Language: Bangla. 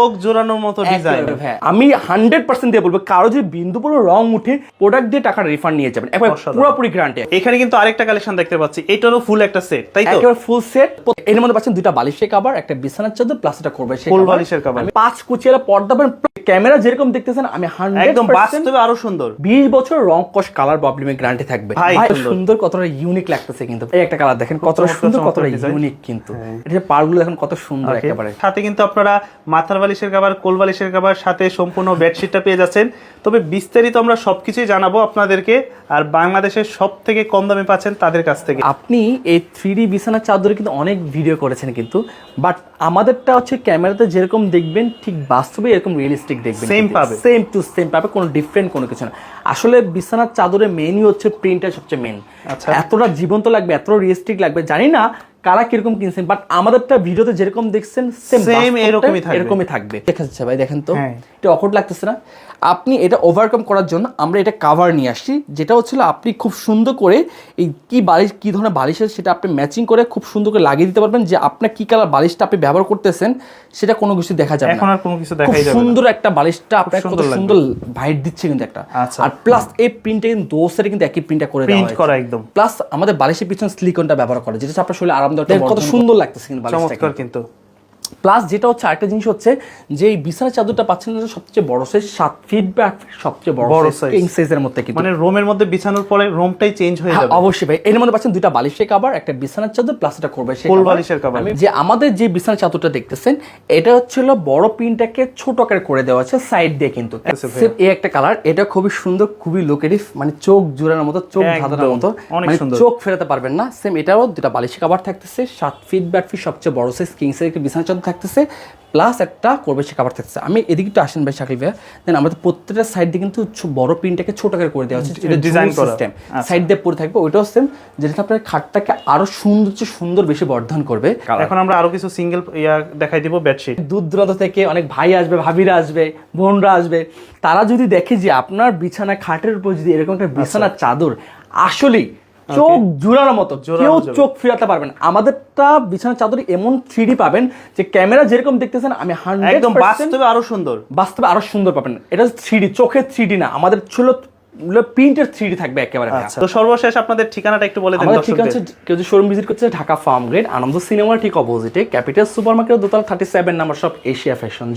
চোখ জোড়ানোর মতো ডিজাইন হ্যাঁ। আমি হান্ড্রেড পার্সেন্ট দিয়ে বলব কারও যদি বিন্দু পুরো রং উঠে প্রোডাক্ট দিয়ে টাকা রিফান্ড নিয়ে যাবেন একবার। পুরোপুরি গ্যারান্টি এখানে কিন্তু আরেকটা কালেকশন দেখতে পাচ্ছি এটারও ফুল একটা সেট তাই তো? একেবারে ফুল সেট এর মধ্যে পাচ্ছেন দুইটা বালিশের কাবার একটা বিছানার চাদর প্লাস এটা করবে Full বালিশের cover। পাঁচ কুচিয়ালা পর্দা পাবেন ক্যামেরা যেরকম দেখতেছেন আমি হান্ড্রেড একদম বাস্তবে আরও সুন্দর। বিশ বছর রং কস কালার প্রবলেমের গ্যারান্টি থাকবে। ভাই, সুন্দর। কতটা ইউনিক লাগতেছে কিন্তু। এই একটা কালার দেখেন কতটা সুন্দর কতটা। ইউনিক কিন্তু। এটা পারগুলো দেখেন কত সুন্দর একেবারে। সাথে কিন্তু আপনারা মাথার বালিশের কাবার কোল বালিশের কাবার সাথে সম্পূর্ণ বেডশিটটা পেয়ে যাচ্ছেন। তবে বিস্তারিত আমরা সবকিছুই জানাব আপনাদেরকে আর বাংলাদেশের সব থেকে কম দামে পাচ্ছেন তাদের কাছ থেকে। আপনি এই থ্রি ডি বিছানার চাদরে কিন্তু অনেক ভিডিও করেছেন কিন্তু বাট আমাদেরটা হচ্ছে ক্যামেরাতে যেরকম দেখবেন ঠিক বাস্তবে এরকম রিয়েলিস্টিক দেখবেন সেম পাবে। সেম টু সেম পাবে কোনো ডিফারেন্ট কোনো কিছু না। আসলে বিছানার চাদরে মেনই হচ্ছে প্রিন্টটা সবচেয়ে মেন আচ্ছা। এতটা জীবন্ত লাগবে এতটা রিয়েলিস্টিক লাগবে জানি না কারা কীরকম কিনছেন? বাট আমাদেরটা ভিডিওতে যেরকম দেখছেন সেম Same এরকমই থাকবে। এরকমই থাকবে। দেখা যাচ্ছে ভাই দেখেন তো। হ্যাঁ। এটা অকট লাগতেছে না। আপনি এটা ওভারকাম করার জন্য আমরা এটা কাভার নিয়ে আসছি যেটা হচ্ছিল আপনি খুব সুন্দর করে এই কি বালিশ কি ধরনের বালিশের সেটা আপনি ম্যাচিং করে খুব সুন্দর করে লাগিয়ে দিতে পারবেন যে আপনার কি কালার বালিশটা আপনি ব্যবহার করতেছেন সেটা কোনো কিছু দেখা যাবে এখন না আর কোনো কিছু দেখাই যাবে সুন্দর একটা বালিশটা আপনার কত সুন্দর ভাইট দিচ্ছে কিন্তু একটা। আচ্ছা। আর প্লাস এই প্রিন্টটা কিন্তু দোসের কিন্তু একই প্রিন্টটা করে দেওয়া প্রিন্ট। করা একদম। প্লাস আমাদের বালিশের পিছনে সিলিকনটা ব্যবহার করে যেটা আপনার শরীরে দেখেন কত সুন্দর লাগতেছে কিন্তু চমৎকার কিন্তু। প্লাস যেটা হচ্ছে আরেকটা জিনিস হচ্ছে যে এই বিছানার চাদরটা পাচ্ছেন এটা সবচেয়ে বড় সাইজ সাত ফিট বা আট feet সবচেয়ে বড় বড় সাইজ কিং সাইজের মধ্যে কিন্তু। মানে রোমের মধ্যে বিছানোর পরে রোমটাই চেঞ্জ হয়ে হ্যাঁ, যাবে। অবশ্যই ভাই। এর মধ্যে পাচ্ছেন দুইটা বালিশের কাবার একটা বিছানার চাদর প্লাস এটা করবে কোল বালিশের cover। যে আমাদের যে বিছানার চাদরটা দেখতেছেন এটা হচ্ছিল বড় পিনটাকে ছোট আকারে করে দেওয়া আছে সাইড দিয়ে কিন্তু। Same এই একটা কালার এটা খুবই সুন্দর খুবই লোকেটিভ মানে চোখ জোড়ানোর মতো চোখ ধাঁধানোর মতো। মানে চোখ ফেরাতে পারবেন না। সেম এটাও দুটা বালিশের কাবার থাকতেছে সাত ফিট ব্যাট ফিট সবচেয়ে বড় সাইজ কিং সাইজ একটা চাদর। থাকতেছে প্লাস একটা করবে সে কাবার থাকতেছে। আমি এদিকে একটু আসেন ভাই শাকিল ভাইয়া। দেন আমাদের প্রত্যেকটা সাইড দিয়ে কিন্তু বড় পিনটাকে ছোট আকারে করে দেওয়া হচ্ছে। এটা ডিজাইন করা। সিস্টেম আচ্ছা। সাইড দিয়ে পরে থাকবে ওইটাও সেম যেটা আপনার খাটটাকে আরও সুন্দর সুন্দর বেশি বর্ধন করবে। এখন আমরা আরও কিছু সিঙ্গেল ইয়া দেখাই দিব বেডশিট দূর দূরান্ত থেকে অনেক ভাই আসবে ভাবিরা আসবে বোনরা আসবে। তারা যদি দেখে যে আপনার বিছানা খাটের উপর যদি এরকম একটা বিছানার চাদর আসলেই চোখ জুড়ানোর মতো। কেউ চোখ ফিরাতে পারবেন আমাদেরটা বিছানার চাদর এমন থ্রি পাবেন যে ক্যামেরা যেরকম দেখতেছেন আমি হান্ড্রেড একদম বাস্তবে আরও সুন্দর। বাস্তবে আরও সুন্দর পাবেন। এটা থ্রি চোখের থ্রি না। আমাদের ছিল প্রিন্টের থ্রি থাকবে একেবারে। আচ্ছা তো সর্বশেষ আপনাদের ঠিকানাটা একটু বলে দেন আমাদের ঠিক আছে কেউ যদি শোরুম ভিজিট করতে ঢাকা ফার্ম গ্রেড আনন্দ সিনেমার ঠিক অপোজিটে ক্যাপিটাল সুপার মার্কেট দোতলা থার্টি সেভেন নাম্বার সব এশিয়া ফ্যাশন